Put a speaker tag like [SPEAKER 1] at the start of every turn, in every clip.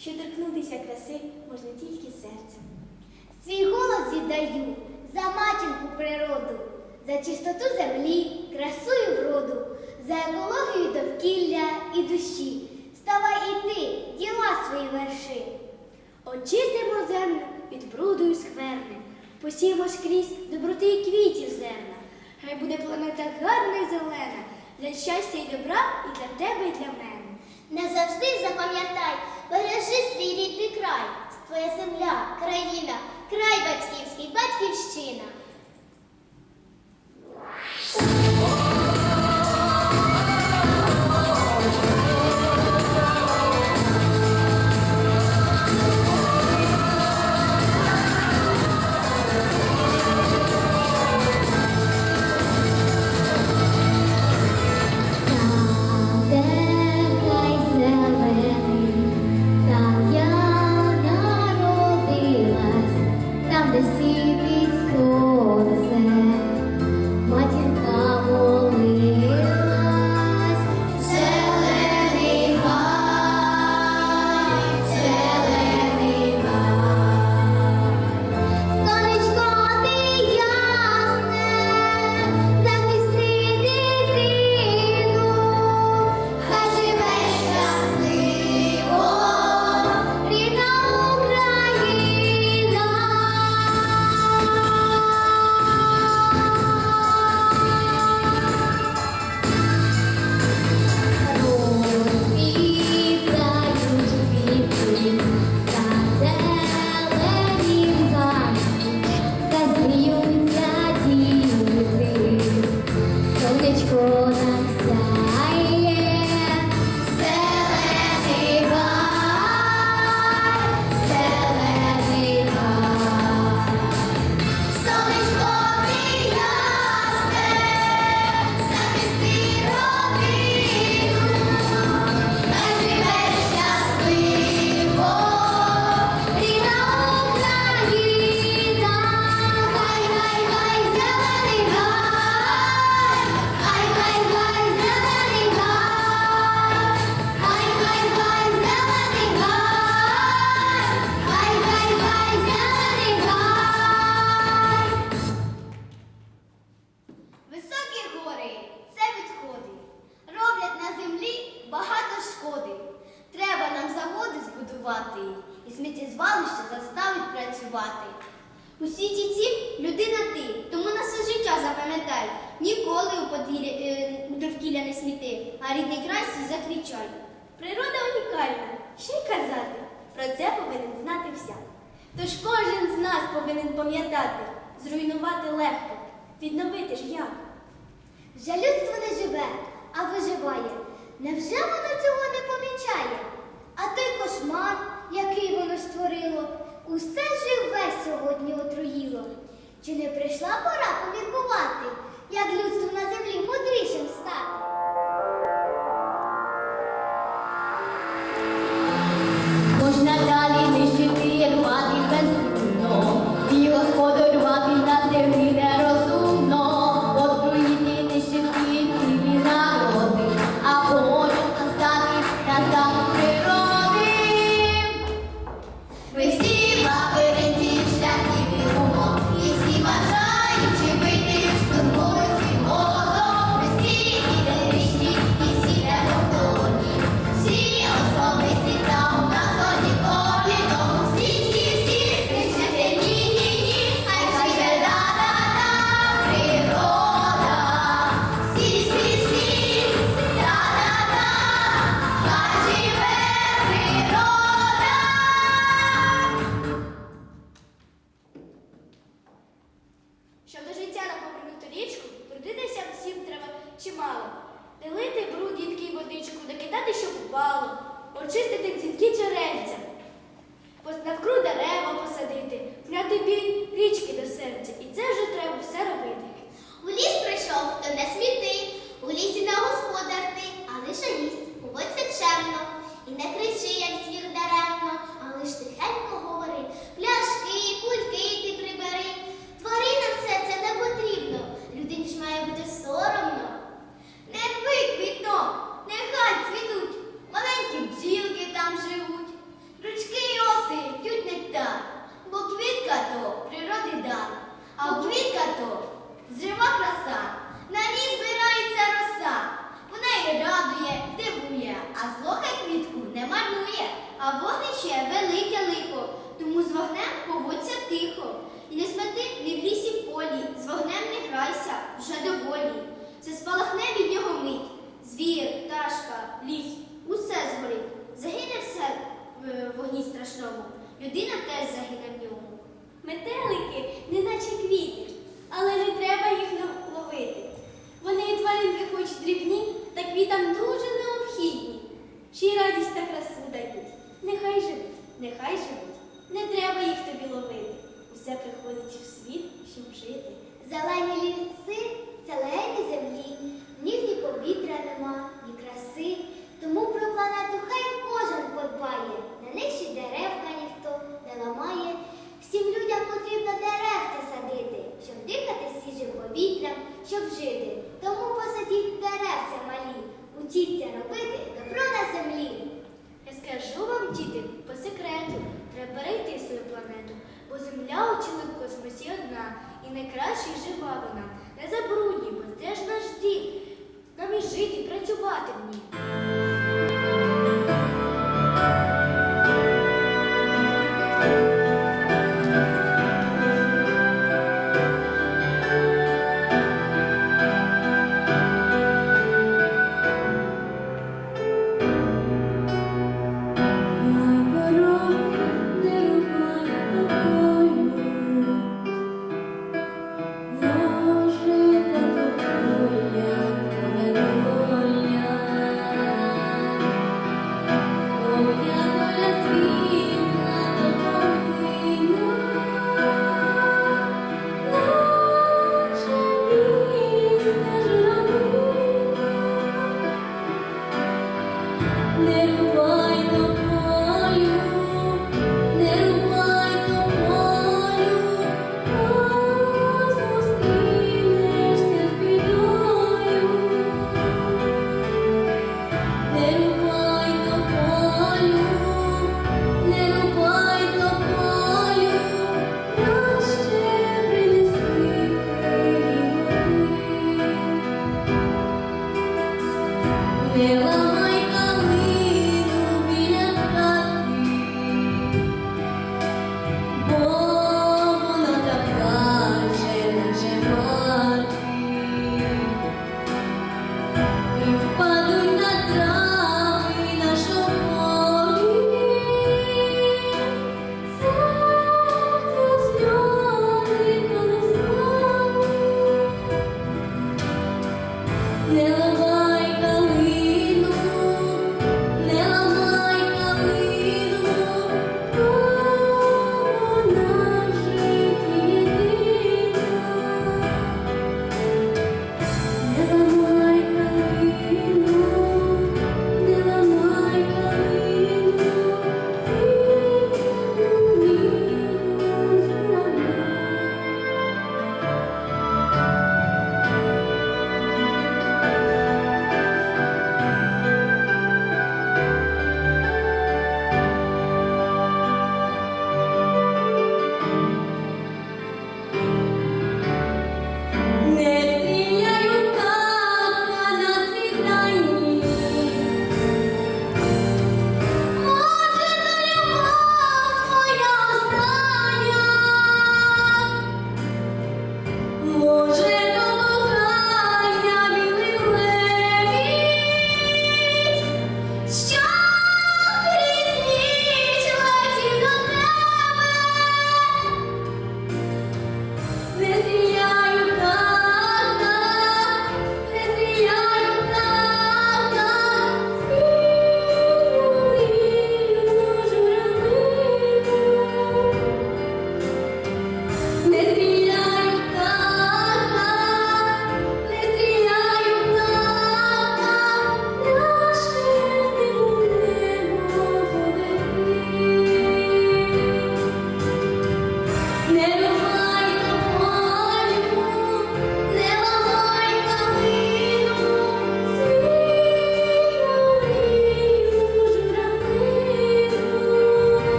[SPEAKER 1] що
[SPEAKER 2] торкнутися краси можна тільки серцем.
[SPEAKER 1] Свій голос віддаю за матінку природу, за чистоту землі, красу і вроду, за екологію довкілля і душі. Ставай і ти, діла свої верши. Очистимо землю від бруду і скверни, посіємо скрізь доброти і квітів зерна. Хай буде планета гарна і зелена, для щастя і добра і для тебе, і для мене. Не завжди запам'ятай, бережи свій рідний край, це твоя земля, країна, край батьківський, батьківщина. сміти, а рідний край свій.
[SPEAKER 2] Природа унікальна, що й казати. Про це повинен знати вся. Тож кожен з нас повинен пам'ятати, зруйнувати легко, відновити ж як.
[SPEAKER 3] Вже людство не живе, а виживає. Невже воно цього не помічає? А той кошмар, який воно створило, усе живе сьогодні отруїло. Чи не прийшла пора поміркувати, як людство на землі?
[SPEAKER 4] велике лихо, тому
[SPEAKER 1] з вогнем поводься тихо. І не смети не в лісі в полі, з вогнем не грайся вже
[SPEAKER 3] доволі. Це спалахне від нього мить. Звір, пташка, ліс, усе згорить. Загине все в е,
[SPEAKER 1] вогні страшному.
[SPEAKER 3] Людина теж загине в ньому.
[SPEAKER 1] Метелики, неначе квіти, але не треба їх ловити. Вони і тваринки хоч дрібні, та квітам дуже необхідні. Ще радість та краса нехай живуть. Не треба їх тобі ловити. Усе приходить в світ, щоб жити.
[SPEAKER 2] Зелені ліси, зелені землі, в них ні повітря нема, ні краси. Тому про планету хай кожен подбає. На них ще деревка ніхто не ламає. Всім людям потрібно деревця садити, щоб дихати свіжим повітрям, щоб жити. Тому посадіть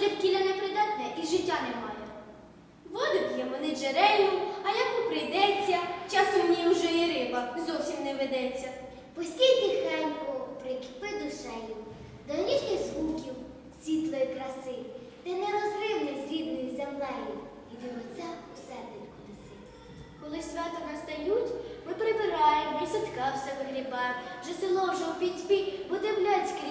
[SPEAKER 2] довкілля непридатне і життя немає.
[SPEAKER 5] Воду п'ємо не джерельну, а яку прийдеться, часом в ній уже і риба зовсім не ведеться.
[SPEAKER 1] Постій тихенько, прикипи душею, до ніжних звуків, світлої краси, ти нерозривний з рідною землею, і до отця у серденьку неси.
[SPEAKER 2] Коли свята настають, ми прибираємо і садка все вигрібаємо. Вже село вже у пітьмі, бо дивлять скрізь.